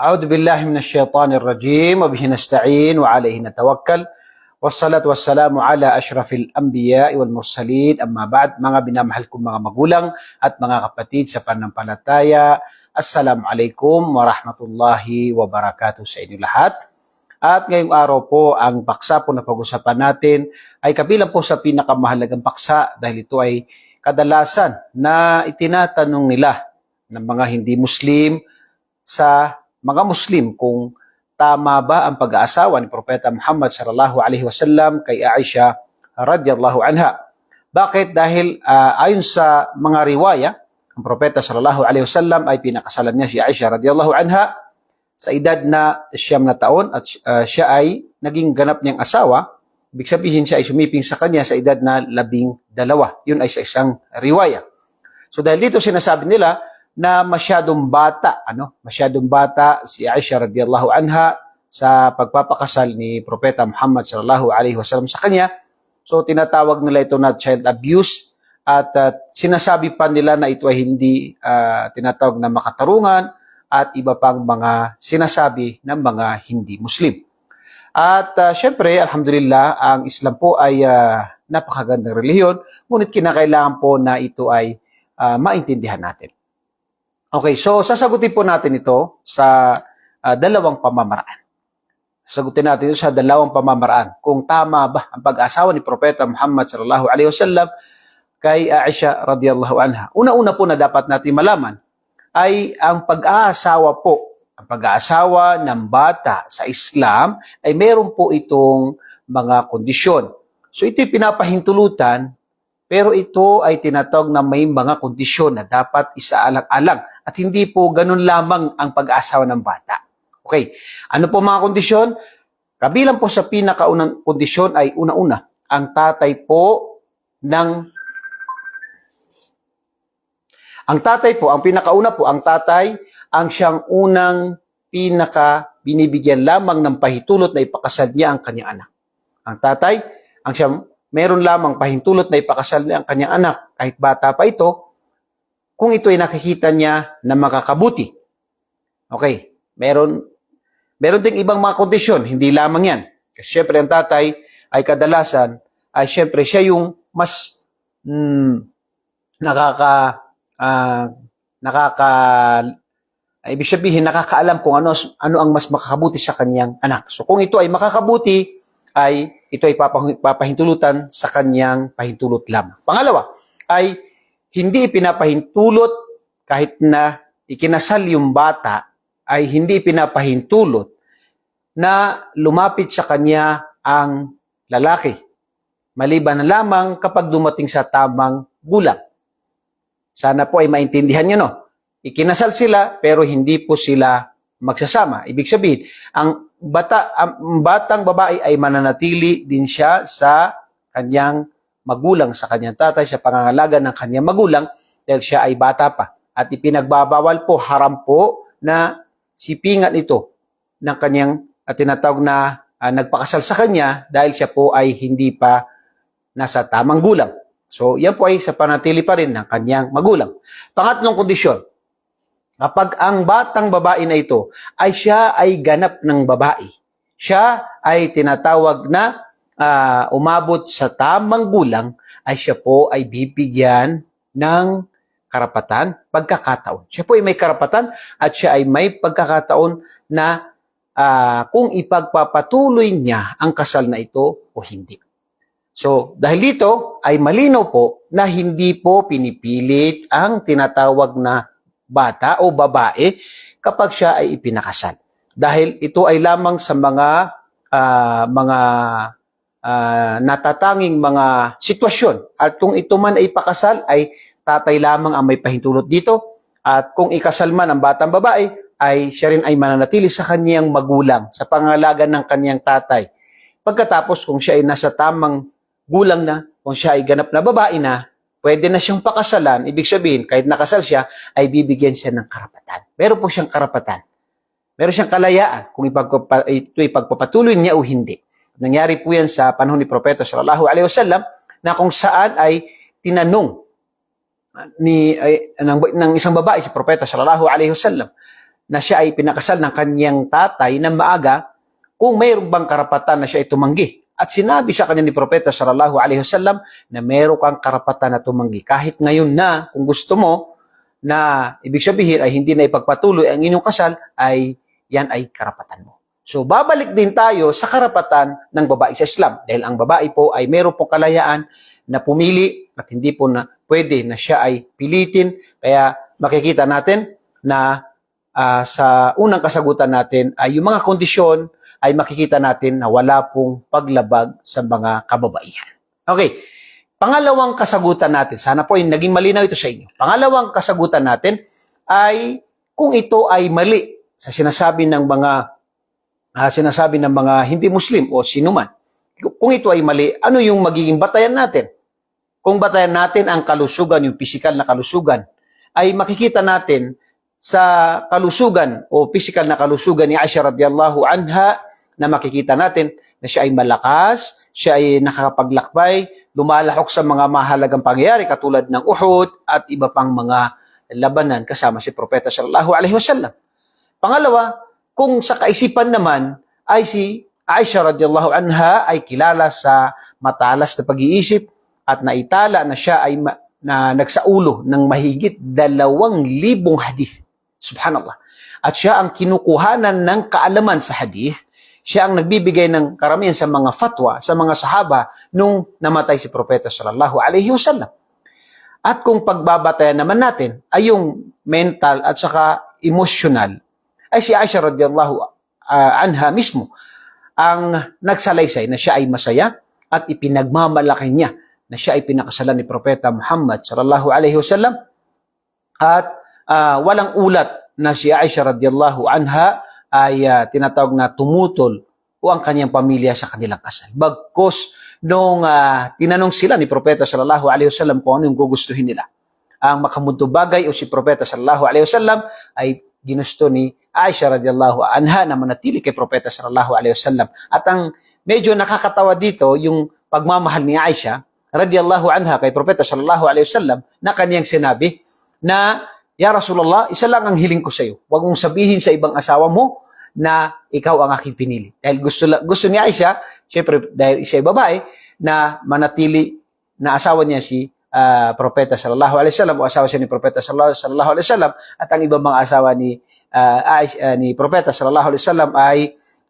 أعوذ بالله من الشيطان الرجيم وبه نستعين وعليه نتوكل والصلاة والسلام على أشرف الأنبياء والمرسلين أما بعد mga binamahal kong mga magulang at mga kapatid sa panampalataya Assalamualaikum warahmatullahi wabarakatuh sa inyo lahat. At ngayong araw po, ang paksa po na pag-usapan natin ay kabilang po sa pinakamahalagang paksa dahil ito ay kadalasan na itinatanong nila ng mga hindi Muslim sa mga Muslim kung tama ba ang pag-aasawa ni Propeta Muhammad sallallahu alaihi wasallam kay Aisha radhiyallahu anha. Bakit? Dahil ah, ayon sa mga riwaya, ang Propeta sallallahu alaihi wasallam ay pinakasalan niya si Aisha radhiyallahu anha sa edad na siyam na taon at ah, siya ay naging ganap niyang asawa. Ibig sabihin siya ay sumiping sa kanya sa edad na labing dalawa. Yun ay sa isang riwaya. So dahil dito sinasabi nila na masyadong bata, ano? Masyadong bata si Aisha radhiyallahu anha sa pagpapakasal ni Propeta Muhammad sallallahu alaihi wasallam sa kanya. So tinatawag nila ito na child abuse at uh, sinasabi pa nila na ito ay hindi uh, tinatawag na makatarungan at iba pang mga sinasabi ng mga hindi Muslim. At uh, syempre, alhamdulillah, ang Islam po ay uh, napakagandang relihiyon, ngunit kinakailangan po na ito ay uh, maintindihan natin. Okay, so sasagutin po natin ito sa uh, dalawang pamamaraan. Sagutin natin ito sa dalawang pamamaraan. Kung tama ba ang pag-asawa ni Propeta Muhammad sallallahu alaihi wasallam kay Aisha radhiyallahu anha. Una-una po na dapat natin malaman ay ang pag-aasawa po, ang pag-aasawa ng bata sa Islam ay meron po itong mga kondisyon. So ito'y pinapahintulutan pero ito ay tinatawag na may mga kondisyon na dapat isaalang-alang at hindi po ganun lamang ang pag-asawa ng bata. Okay, ano po mga kondisyon? Kabilang po sa pinakaunang kondisyon ay una-una, ang tatay po ng ang tatay po, ang pinakauna po, ang tatay, ang siyang unang pinaka binibigyan lamang ng pahitulot na ipakasal niya ang kanyang anak. Ang tatay, ang siyang meron lamang pahintulot na ipakasal niya ang kanyang anak kahit bata pa ito, kung ito ay nakikita niya na makakabuti. Okay, meron meron ding ibang mga kondisyon, hindi lamang yan. Kasi syempre ang tatay ay kadalasan ay syempre siya yung mas mm, nakaka ah, nakaka ay, ibig sabihin nakakaalam kung ano ano ang mas makakabuti sa kanyang anak. So kung ito ay makakabuti ay ito ay papah- papahintulutan sa kanyang pahintulot lamang. Pangalawa ay hindi pinapahintulot kahit na ikinasal yung bata ay hindi pinapahintulot na lumapit sa kanya ang lalaki. Maliban na lamang kapag dumating sa tamang gulang. Sana po ay maintindihan nyo, no? Ikinasal sila, pero hindi po sila magsasama. Ibig sabihin, ang bata, ang batang babae ay mananatili din siya sa kanyang magulang, sa kanyang tatay, sa pangangalaga ng kanyang magulang, dahil siya ay bata pa. At ipinagbabawal po, haram po, na sipingan ito ng kanyang at tinatawag na ah, nagpakasal sa kanya dahil siya po ay hindi pa nasa tamang gulang. So, yan po ay sa panatili pa rin ng kanyang magulang. Pangatlong kondisyon, kapag ang batang babae na ito ay siya ay ganap ng babae, siya ay tinatawag na ah, umabot sa tamang gulang, ay siya po ay bibigyan ng karapatan, pagkakataon. Siya po ay may karapatan at siya ay may pagkakataon na ah, kung ipagpapatuloy niya ang kasal na ito o hindi. So, dahil dito ay malinaw po na hindi po pinipilit ang tinatawag na bata o babae kapag siya ay ipinakasal. Dahil ito ay lamang sa mga ah, mga ah, natatanging mga sitwasyon. At kung ito man ay pakasal ay tatay lamang ang may pahintulot dito. At kung ikasal man ang batang babae ay siya rin ay mananatili sa kanyang magulang, sa pangalaga ng kanyang tatay. Pagkatapos kung siya ay nasa tamang gulang na, kung siya ay ganap na babae na, pwede na siyang pakasalan. Ibig sabihin, kahit nakasal siya, ay bibigyan siya ng karapatan. Meron po siyang karapatan. Meron siyang kalayaan kung ipagpapatuloy niya o hindi. Nangyari po yan sa panahon ni Propeta sallallahu alaihi wasallam na kung saan ay tinanong ni ay, ng, ng isang babae si Propeta sallallahu alaihi wasallam na siya ay pinakasal ng kanyang tatay na maaga kung mayroon bang karapatan na siya ay tumanggi. At sinabi sa kanya ni Propeta sallallahu alaihi wasallam na mayroon kang karapatan na tumanggi. Kahit ngayon na, kung gusto mo, na ibig sabihin ay hindi na ipagpatuloy ang inyong kasal, ay yan ay karapatan mo. So, babalik din tayo sa karapatan ng babae sa Islam. Dahil ang babae po ay mayroon po kalayaan na pumili at hindi po na pwede na siya ay pilitin. Kaya makikita natin na ah, sa unang kasagutan natin ay yung mga kondisyon ay makikita natin na wala pong paglabag sa mga kababaihan. Okay, pangalawang kasagutan natin, sana po ay naging malinaw ito sa inyo. Pangalawang kasagutan natin ay kung ito ay mali sa sinasabi ng mga ah, sinasabi ng mga hindi Muslim o sinuman. Kung ito ay mali, ano yung magiging batayan natin? Kung batayan natin ang kalusugan, yung physical na kalusugan, ay makikita natin sa kalusugan o physical na kalusugan ni Aisha radhiyallahu anha na makikita natin na siya ay malakas, siya ay nakakapaglakbay, lumalahok sa mga mahalagang pangyayari katulad ng Uhud at iba pang mga labanan kasama si Propeta sallallahu alaihi wasallam. Pangalawa, kung sa kaisipan naman ay si Aisha radhiyallahu anha ay kilala sa matalas na pag-iisip at naitala na siya ay ma- na nagsaulo ng mahigit dalawang libong hadith. Subhanallah. At siya ang kinukuhanan ng kaalaman sa hadith. Siya ang nagbibigay ng karamihan sa mga fatwa sa mga sahaba nung namatay si Propeta sallallahu alaihi wasallam. At kung pagbabatayan naman natin ay yung mental at saka emotional ay si Aisha radhiyallahu ah, anha mismo ang nagsalaysay na siya ay masaya at ipinagmamalaki niya na siya ay pinakasalan ni Propeta Muhammad sallallahu alaihi wasallam at ah, walang ulat na si Aisha radhiyallahu anha ay ah, tinatawag na tumutol o ang kanyang pamilya sa kanilang kasal. Bagkos nung ah, tinanong sila ni Propeta sallallahu alaihi wasallam kung ano yung gugustuhin nila. Ang makamunto bagay o si Propeta sallallahu alaihi wasallam ay ginusto ni Aisha radhiyallahu anha na manatili kay Propeta sallallahu alaihi wasallam. At ang medyo nakakatawa dito yung pagmamahal ni Aisha radhiyallahu anha kay Propeta sallallahu alaihi wasallam na kaniyang sinabi na Ya Rasulullah, isa lang ang hiling ko sa iyo. Huwag mong sabihin sa ibang asawa mo na ikaw ang aking pinili. Dahil gusto, gusto ni Aisha, syempre dahil siya ay babae, na manatili na asawa niya si ah, Propeta sallallahu alaihi wasallam o asawa siya ni Propeta sallallahu alaihi wasallam at ang ibang mga asawa ni ah, Aisha, ah, ni Propeta sallallahu alaihi wasallam ay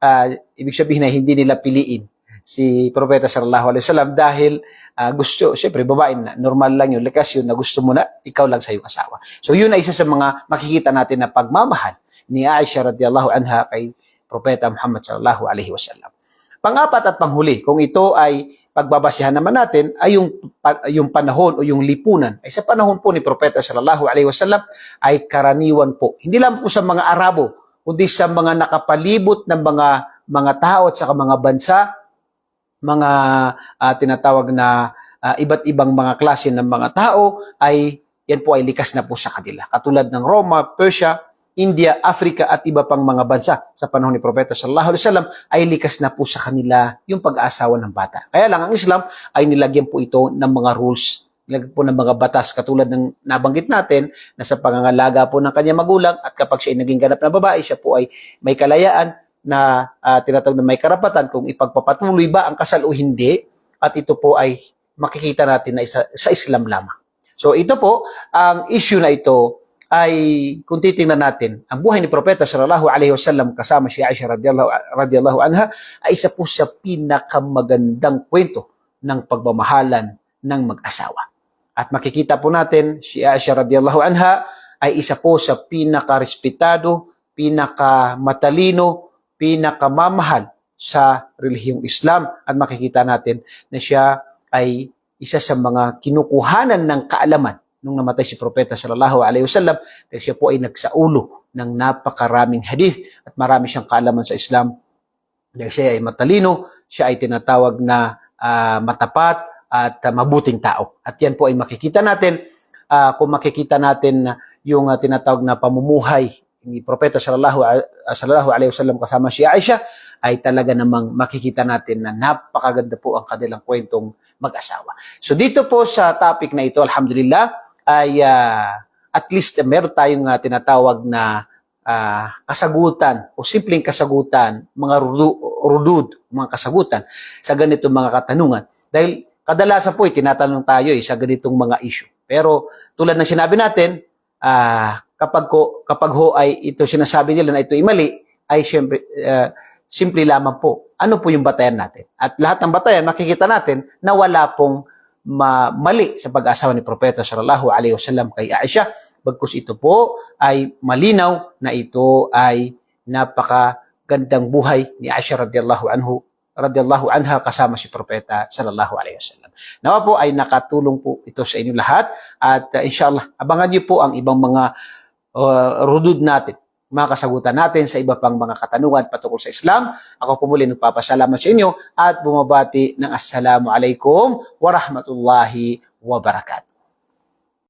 ah, ibig sabihin na hindi nila piliin si Propeta sallallahu alaihi wasallam dahil ah, gusto, syempre babae na, normal lang yun, likas yun na gusto mo na, ikaw lang sa iyong asawa. So yun ay isa sa mga makikita natin na pagmamahal ni Aisha radhiyallahu anha kay Propeta Muhammad sallallahu alaihi wasallam. Pangapat at panghuli, kung ito ay pagbabasihan naman natin ay yung yung panahon o yung lipunan ay sa panahon po ni Propeta sallallahu alaihi wasallam ay karaniwan po. Hindi lang po sa mga Arabo, kundi sa mga nakapalibot ng mga mga tao at sa mga bansa, mga ah, tinatawag na ah, iba't ibang mga klase ng mga tao ay yan po ay likas na po sa kanila. Katulad ng Roma, Persia, India, Africa at iba pang mga bansa sa panahon ni Propeta sallallahu alaihi wasallam ay likas na po sa kanila yung pag-aasawa ng bata. Kaya lang ang Islam ay nilagyan po ito ng mga rules, nilagyan po ng mga batas katulad ng nabanggit natin na sa pangangalaga po ng kanyang magulang at kapag siya ay naging ganap na babae, siya po ay may kalayaan na uh, tinatawag na may karapatan kung ipagpapatuloy ba ang kasal o hindi at ito po ay makikita natin na isa, sa Islam lamang. So ito po, ang issue na ito ay kung titingnan natin, ang buhay ni Propeta sallallahu alaihi wasallam kasama si Aisha radhiyallahu, radhiyallahu anha ay isa po sa pinakamagandang kwento ng pagmamahalan ng mag-asawa. At makikita po natin si Aisha radhiyallahu anha ay isa po sa pinakarespetado, pinakamatalino, pinakamamahal sa relihiyong Islam at makikita natin na siya ay isa sa mga kinukuhanan ng kaalaman nung namatay si Propeta sallallahu alaihi wasallam dahil siya po ay nagsaulo ng napakaraming hadith at marami siyang kaalaman sa Islam dahil siya ay matalino, siya ay tinatawag na ah, matapat at ah, mabuting tao. At yan po ay makikita natin ah, kung makikita natin na yung ah, tinatawag na pamumuhay ni Propeta sallallahu, al- ah, sallallahu alaihi wasallam kasama si Aisha ay talaga namang makikita natin na napakaganda po ang kanilang kwentong mag-asawa. So dito po sa topic na ito, alhamdulillah, ay ah, at least eh, meron tayong ah, tinatawag na ah, kasagutan o simpleng kasagutan, mga rudu, rudud, mga kasagutan sa ganitong mga katanungan. Dahil kadalasan po, eh, tinatanong tayo eh, sa ganitong mga issue. Pero tulad ng sinabi natin, ah, kapag, ko, kapag ho ay ito sinasabi nila na ito ay mali, ay syempre, ah, simple lamang po. Ano po yung batayan natin? At lahat ng batayan, makikita natin na wala pong ma- mali sa pag-asawa ni Propeta sallallahu alaihi wasallam kay Aisha bagkus ito po ay malinaw na ito ay napakagandang buhay ni Aisha radhiyallahu anhu radhiyallahu anha kasama si Propeta sallallahu alaihi wasallam. Nawa po ay nakatulong po ito sa inyo lahat at uh, inshallah abangan niyo po ang ibang mga uh, rudud natin mga kasagutan natin sa iba pang mga katanungan patungkol sa Islam. Ako po muli nagpapasalamat sa inyo at bumabati ng Assalamu alaikum wa rahmatullahi wa barakatuh.